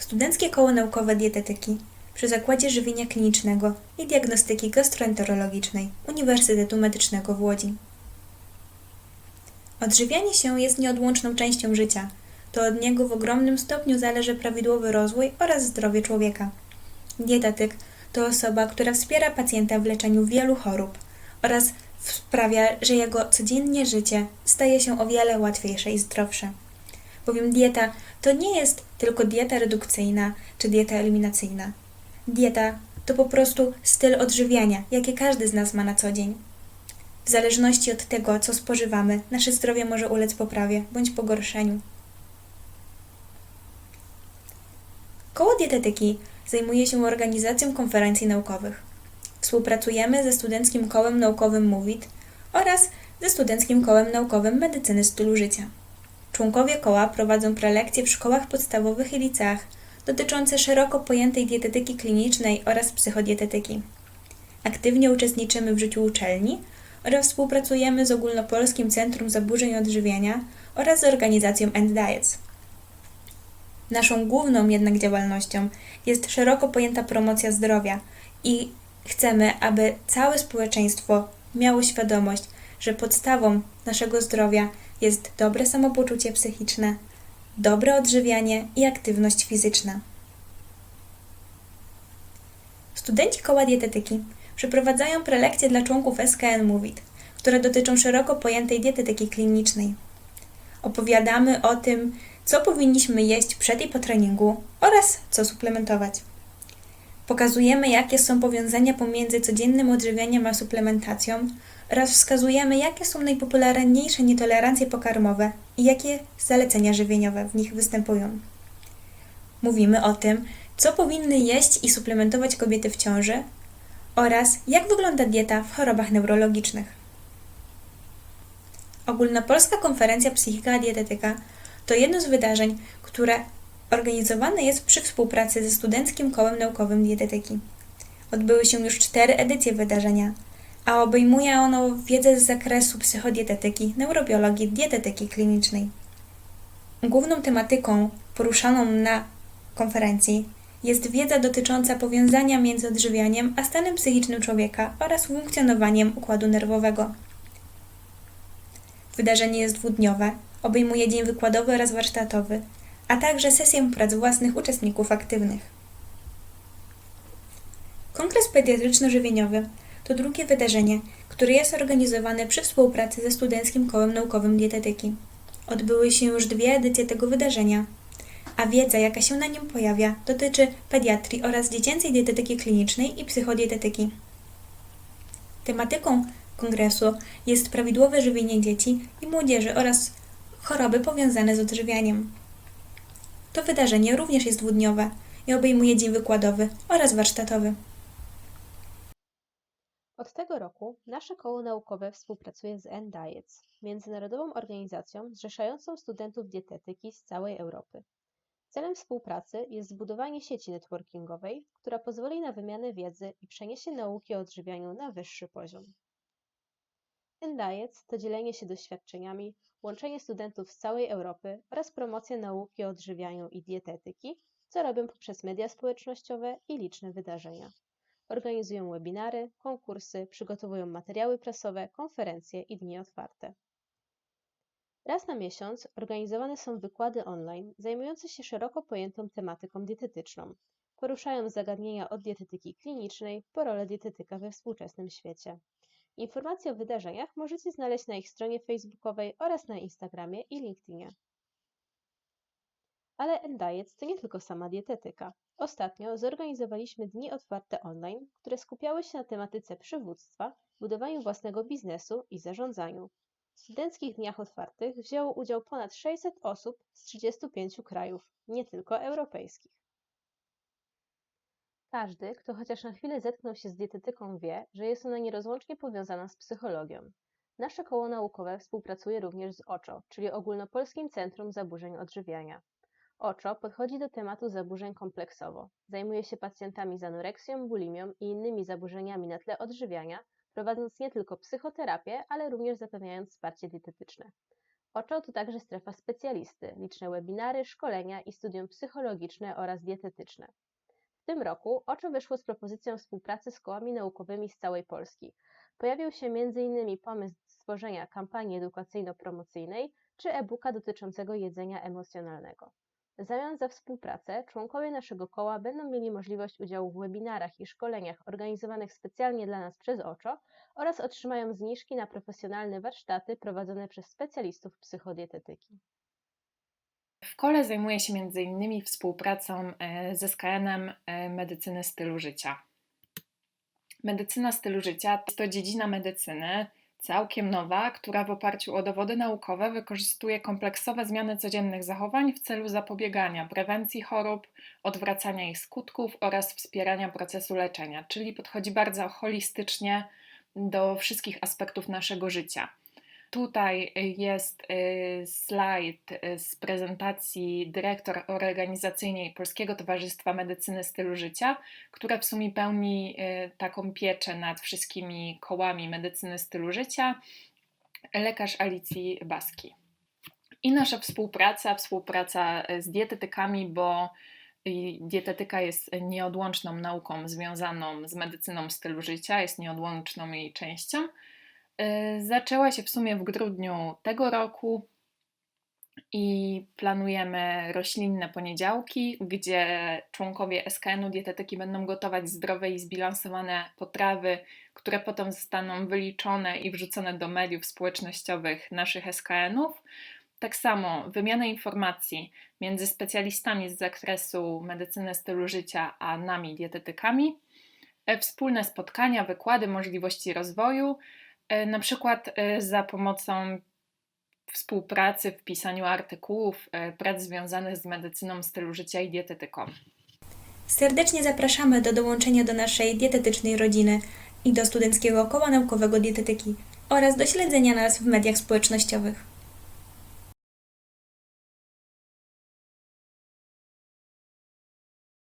Studenckie Koło Naukowe Dietetyki przy Zakładzie Żywienia Klinicznego i Diagnostyki Gastroenterologicznej Uniwersytetu Medycznego w Łodzi. Odżywianie się jest nieodłączną częścią życia. To od niego w ogromnym stopniu zależy prawidłowy rozwój oraz zdrowie człowieka. Dietetyk to osoba, która wspiera pacjenta w leczeniu wielu chorób oraz sprawia, że jego codziennie życie staje się o wiele łatwiejsze i zdrowsze. Bowiem dieta to nie jest tylko dieta redukcyjna czy dieta eliminacyjna. Dieta to po prostu styl odżywiania, jakie każdy z nas ma na co dzień. W zależności od tego, co spożywamy, nasze zdrowie może ulec poprawie bądź pogorszeniu. Koło Dietetyki zajmuje się organizacją konferencji naukowych. Współpracujemy ze Studenckim Kołem Naukowym MOVIT oraz ze Studenckim Kołem Naukowym Medycyny Stylu Życia. Członkowie koła prowadzą prelekcje w szkołach podstawowych i liceach dotyczące szeroko pojętej dietetyki klinicznej oraz psychodietetyki. Aktywnie uczestniczymy w życiu uczelni oraz współpracujemy z Ogólnopolskim Centrum Zaburzeń Odżywiania oraz z organizacją End Diets. Naszą główną jednak działalnością jest szeroko pojęta promocja zdrowia i chcemy, aby całe społeczeństwo miało świadomość, że podstawą naszego zdrowia jest dobre samopoczucie psychiczne, dobre odżywianie i aktywność fizyczna. Studenci koła dietetyki przeprowadzają prelekcje dla członków SKN Movit, które dotyczą szeroko pojętej dietetyki klinicznej. Opowiadamy o tym, co powinniśmy jeść przed i po treningu oraz co suplementować. Pokazujemy, jakie są powiązania pomiędzy codziennym odżywianiem a suplementacją oraz wskazujemy, jakie są najpopularniejsze nietolerancje pokarmowe i jakie zalecenia żywieniowe w nich występują. Mówimy o tym, co powinny jeść i suplementować kobiety w ciąży oraz jak wygląda dieta w chorobach neurologicznych. Ogólnopolska Konferencja Psychika Dietetyka to jedno z wydarzeń, które organizowane jest przy współpracy ze Studenckim Kołem Naukowym Dietetyki. Odbyły się już cztery edycje wydarzenia, a obejmuje ono wiedzę z zakresu psychodietetyki, neurobiologii, dietetyki klinicznej. Główną tematyką poruszaną na konferencji jest wiedza dotycząca powiązania między odżywianiem a stanem psychicznym człowieka oraz funkcjonowaniem układu nerwowego. Wydarzenie jest dwudniowe, obejmuje dzień wykładowy oraz warsztatowy, a także sesję prac własnych uczestników aktywnych. Kongres Pediatryczno-Żywieniowy to drugie wydarzenie, które jest organizowane przy współpracy ze Studenckim Kołem Naukowym Dietetyki. Odbyły się już dwie edycje tego wydarzenia, a wiedza, jaka się na nim pojawia, dotyczy pediatrii oraz dziecięcej dietetyki klinicznej i psychodietetyki. Tematyką kongresu jest prawidłowe żywienie dzieci i młodzieży oraz choroby powiązane z odżywianiem. To wydarzenie również jest dwudniowe i obejmuje dzień wykładowy oraz warsztatowy. Od tego roku nasze koło naukowe współpracuje z NDIETS, międzynarodową organizacją zrzeszającą studentów dietetyki z całej Europy. Celem współpracy jest zbudowanie sieci networkingowej, która pozwoli na wymianę wiedzy i przeniesie nauki o odżywianiu na wyższy poziom. NDIETS to dzielenie się doświadczeniami, łączenie studentów z całej Europy oraz promocja nauki o odżywianiu i dietetyki, co robią poprzez media społecznościowe i liczne wydarzenia. Organizują webinary, konkursy, przygotowują materiały prasowe, konferencje i dni otwarte. Raz na miesiąc organizowane są wykłady online zajmujące się szeroko pojętą tematyką dietetyczną. Poruszają zagadnienia od dietetyki klinicznej po rolę dietetyka we współczesnym świecie. Informacje o wydarzeniach możecie znaleźć na ich stronie facebookowej oraz na Instagramie i LinkedInie. Ale Endiet to nie tylko sama dietetyka. Ostatnio zorganizowaliśmy dni otwarte online, które skupiały się na tematyce przywództwa, budowaniu własnego biznesu i zarządzaniu. W studenckich dniach otwartych wzięło udział ponad 600 osób z 35 krajów, nie tylko europejskich. Każdy, kto chociaż na chwilę zetknął się z dietetyką, wie, że jest ona nierozłącznie powiązana z psychologią. Nasze koło naukowe współpracuje również z OCZO, czyli Ogólnopolskim Centrum Zaburzeń Odżywiania. OCZO podchodzi do tematu zaburzeń kompleksowo. Zajmuje się pacjentami z anoreksją, bulimią i innymi zaburzeniami na tle odżywiania, prowadząc nie tylko psychoterapię, ale również zapewniając wsparcie dietetyczne. OCZO to także strefa specjalisty, liczne webinary, szkolenia i studium psychologiczne oraz dietetyczne. W tym roku OCZO wyszło z propozycją współpracy z kołami naukowymi z całej Polski. Pojawił się m.in. pomysł stworzenia kampanii edukacyjno-promocyjnej czy e-booka dotyczącego jedzenia emocjonalnego. W zamian za współpracę członkowie naszego koła będą mieli możliwość udziału w webinarach i szkoleniach organizowanych specjalnie dla nas przez OCZO oraz otrzymają zniżki na profesjonalne warsztaty prowadzone przez specjalistów psychodietetyki. W kole zajmuję się m.in. współpracą e, ze SKN-em e, medycyny stylu życia. Medycyna stylu życia to dziedzina medycyny całkiem nowa, która w oparciu o dowody naukowe wykorzystuje kompleksowe zmiany codziennych zachowań w celu zapobiegania prewencji chorób, odwracania ich skutków oraz wspierania procesu leczenia, czyli podchodzi bardzo holistycznie do wszystkich aspektów naszego życia. Tutaj jest y, slajd y, z prezentacji dyrektor organizacyjnej Polskiego Towarzystwa Medycyny Stylu Życia, która w sumie pełni y, taką pieczę nad wszystkimi kołami medycyny stylu życia, lekarz Alicji Baski. I nasza współpraca, współpraca z dietetykami, bo dietetyka jest nieodłączną nauką związaną z medycyną stylu życia, jest nieodłączną jej częścią. Y, Zaczęła się w sumie w grudniu tego roku i planujemy roślinne poniedziałki, gdzie członkowie SKN-u dietetyki będą gotować zdrowe i zbilansowane potrawy, które potem zostaną wyliczone i wrzucone do mediów społecznościowych naszych SKN-ów. Tak samo wymiana informacji między specjalistami z zakresu medycyny stylu życia a nami dietetykami, e, wspólne spotkania, wykłady, możliwości rozwoju, na przykład e, za pomocą współpracy w pisaniu artykułów, e, prac związanych z medycyną stylu życia i dietetyką. Serdecznie zapraszamy do dołączenia do naszej dietetycznej rodziny i do Studenckiego Koła Naukowego Dietetyki oraz do śledzenia nas w mediach społecznościowych.